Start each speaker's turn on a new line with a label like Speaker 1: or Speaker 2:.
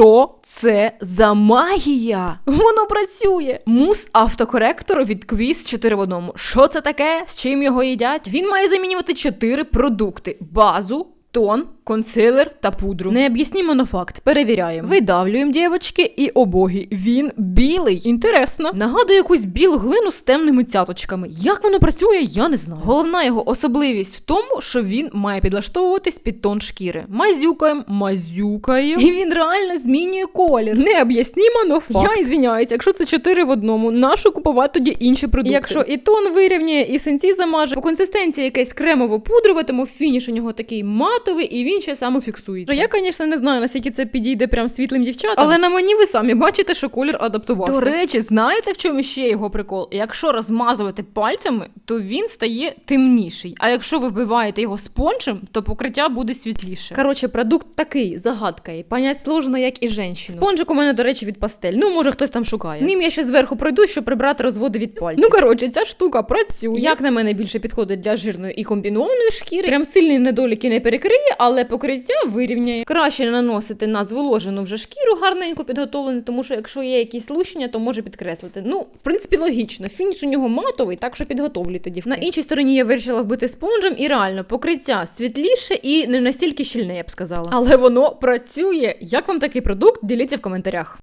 Speaker 1: Що це за магія? Воно працює. Мус автокоректор від квіз 4 в одному. Що це таке? З чим його їдять? Він має замінювати 4 продукти: базу. Тон, консилер та пудру. Необ'яснімо на факт. Перевіряємо. Видавлюємо, дівчатки, і обогі. Він білий. Інтересно. Нагадує якусь білу глину з темними цяточками. Як воно працює, я не знаю. Головна його особливість в тому, що він має підлаштовуватись під тон шкіри. Мазюкаємо, мазюкаємо. І він реально змінює колір. Необ'яснімо, но факт. Я ізвиняюсь, якщо це 4 в одному, нащо купувати тоді інші продукти? Якщо і тон вирівняє, і синці замаже, по консистенції якесь кремово-пудрове, тому фініш у нього такий матовий, і він ще самофіксується. Я, звісно, не знаю, наскільки це підійде прям світлим дівчатам, але на мені ви самі бачите, що колір адаптувався. До речі, знаєте, в чому ще його прикол? Якщо розмазувати пальцями, то він стає темніший. А якщо ви вбиваєте його спонжем, то покриття буде світліше. Коротше, продукт такий, загадка. І понять сложно, як і женщину. Спонжик у мене, до речі, від пастель. Ну, може, хтось там шукає. Ним я ще зверху пройду, щоб прибрати розводи від пальців. Ну, коротше, ця штука працює. Як на мене більше підходить для жирної і комбінованої шкіри. Прям сильні недоліки не перекриє, але покриття вирівняє. Краще наносити на зволожену вже шкіру, гарненько підготовлену, тому що якщо є якісь лущення, то може підкреслити. Ну, в принципі, логічно. Фініш у нього матовий, так що підготовлюйте дівки. На іншій стороні я вирішила вбити спонжем, і реально покриття світліше і не настільки щільне, я б сказала. Але воно працює. Як вам такий продукт? Діліться в коментарях.